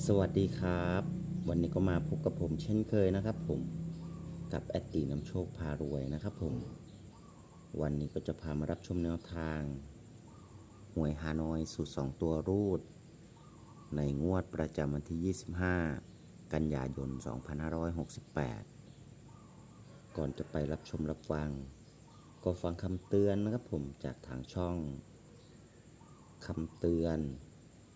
สวัสดีครับ วันนี้ก็มาพบกับผมเช่นเคยนะครับผมกับแอดตีน้ำโชคพารวยนะครับผม วันนี้ก็จะพามารับชมแนวทางหวยฮานอยสูตร 2 ตัวรูด ในงวดประจำวันที่ 25 กันยายน 2568 ก่อนจะไปรับชมรับฟัง ก็ฟังคำเตือนนะครับผมจากทางช่องคำเตือน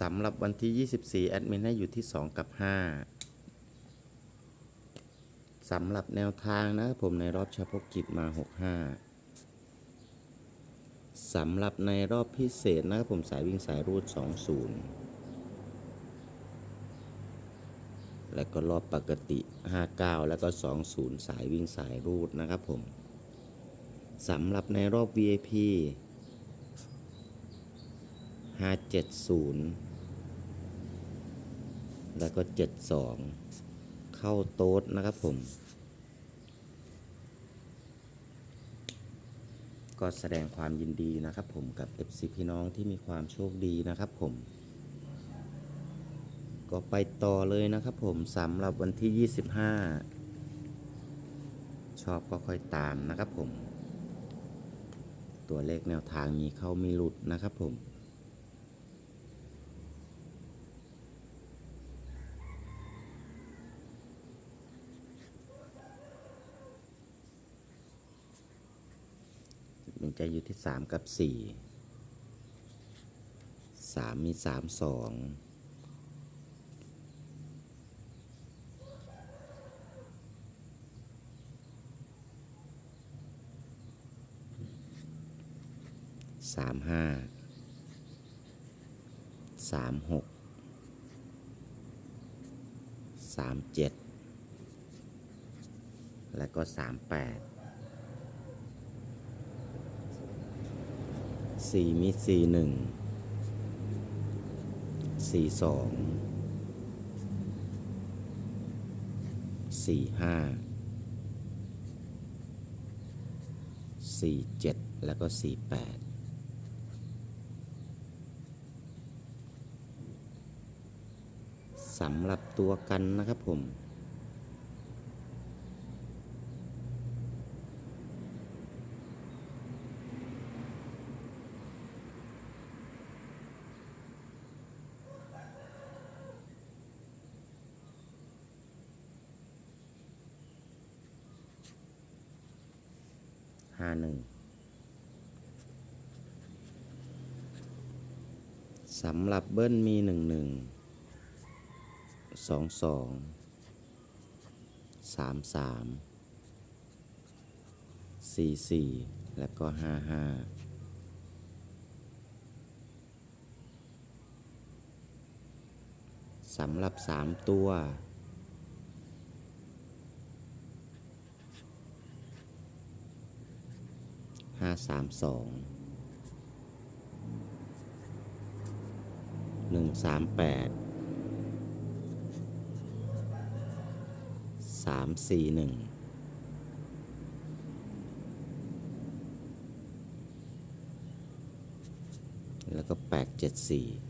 สำหรับวันที่ 24 แอดมินให้อยู่ที่ 2 กับ 5 สำหรับแนวทางนะผมในรอบเฉพาะกิจมา 65 สำหรับในรอบพิเศษนะครับผมสายวิ่งสายรูด 20 แล้วก็รอบปกติ 59 แล้วก็ 20 สายวิ่งสายรูดนะครับผม สำหรับในรอบ VIP 570 แล้วก็72เข้าโต๊ดนะครับผม ก็แสดงความยินดีนะครับผมกับ FC พี่น้องที่มีความโชคดีนะครับผม ก็ไปต่อเลยนะครับผมสำหรับวันที่ 25 ชอบก็ค่อยตามนะครับผม ตัวเลขแนวทางมีเข้ามีหลุดนะครับผม จะอยู่ที่สามกับสี่สามมีสามสองสามห้าสามหกสามเจ็ดและก็สามแปด สี่มีสี่หนึ่งสี่สองสี่ห้าสี่เจ็ดแล้วก็สี่แปดสำหรับตัวกันนะครับผม ห้าหนึ่งสำหรับเบิ้ลมีหนึ่งหนึ่งสองสองสามสามสี่สี่แล้วก็ห้าห้าสำหรับสามตัว 2532 138 341 แล้วก็ 874